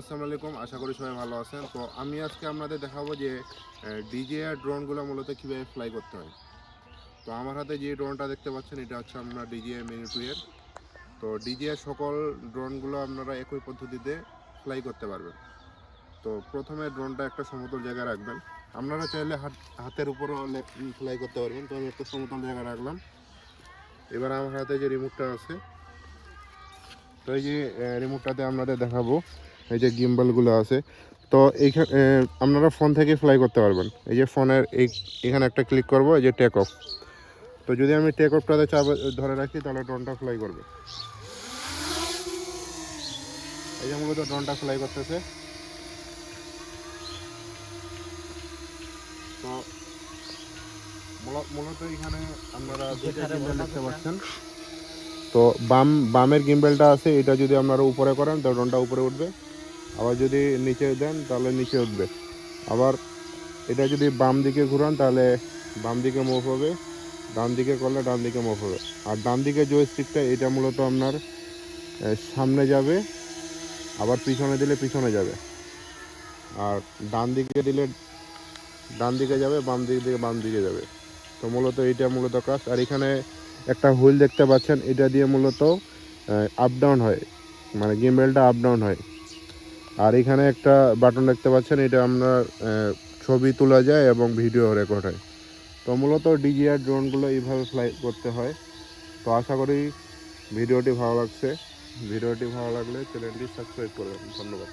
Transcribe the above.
আসসালামু আলাইকুম, আশা করি সবাই ভালো আছেন। তো আমি আজকে আপনাদের দেখাবো যে ডিজে আর ড্রোনগুলো মূলত কীভাবে ফ্লাই করতে হয়। তো আমার হাতে যে ড্রোনটা দেখতে পাচ্ছেন, এটা হচ্ছে আপনার ডিজে মিনি টু এর তো ডিজে সকল ড্রোনগুলো আপনারা একই পদ্ধতিতে ফ্লাই করতে পারবেন। তো প্রথমে ড্রোনটা একটা সমতল জায়গায় রাখবেন। আপনারা চাইলে হাত, হাতের উপরও ফ্লাই করতে পারবেন। তো আমি একটা সমতল জায়গায় রাখলাম। এবার আমার হাতে যে রিমোটটা আছে, তো এই যে রিমোটটাতে আপনাদের দেখাবো। এই যে গিম্বলগুলো আছে। তো এইখানে আপনারা ফোন থেকে ফ্লাই করতে পারবেন। এই যে ফোনের এই এখানে একটা ক্লিক করব এই যে টেক অফ তো যদি আমি টেক অফটাতে চাপ ধরে রাখি তাহলে ড্রোনটা ফ্লাই করবে। এই যে মূলত ড্রোনটা ফ্লাই করতেছে। তো মূলত এখানে আপনারা দেখতে পাচ্ছেন। তো বাম বামের গিম্বেলটা আছে এটা যদি আপনারা উপরে করেন তো ড্রোনটা উপরে উঠবে। আবার যদি নিচে দেন, তাহলে নিচে উঠবে। আবার এটা যদি বাম দিকে ঘুরান, তাহলে বাম দিকে মুভ হবে। ডান দিকে করলে ডান দিকে মুভ হবে। আর ডান দিকে যে স্টিকটা এটা মূলত আপনার সামনে যাবে, আবার পিছনে দিলে পিছনে যাবে। আর ডান দিকে দিলে ডান দিকে যাবে, বাম দিক দিকে বাম দিকে যাবে। তো মূলত এটা মূলত কাজ। আর এখানে একটা হুইল দেখতে পাচ্ছেন, এটা দিয়ে মূলত আপ ডাউন হয়। মানে গিম্বেলটা আপ ডাউন হয়। আর এখানে একটা বাটন দেখতে পাচ্ছেন, এটা আমরা ছবি তোলা যায় এবং ভিডিও রেকর্ড হয়। তো মূলত ডিজিআর ড্রোনগুলো এইভাবে ফ্লাই করতে হয়। তো আশা করি ভিডিওটি ভালো লাগছে। ভিডিওটি ভালো লাগলে চ্যানেলটি সাবস্ক্রাইব করবেন ধন্যবাদ।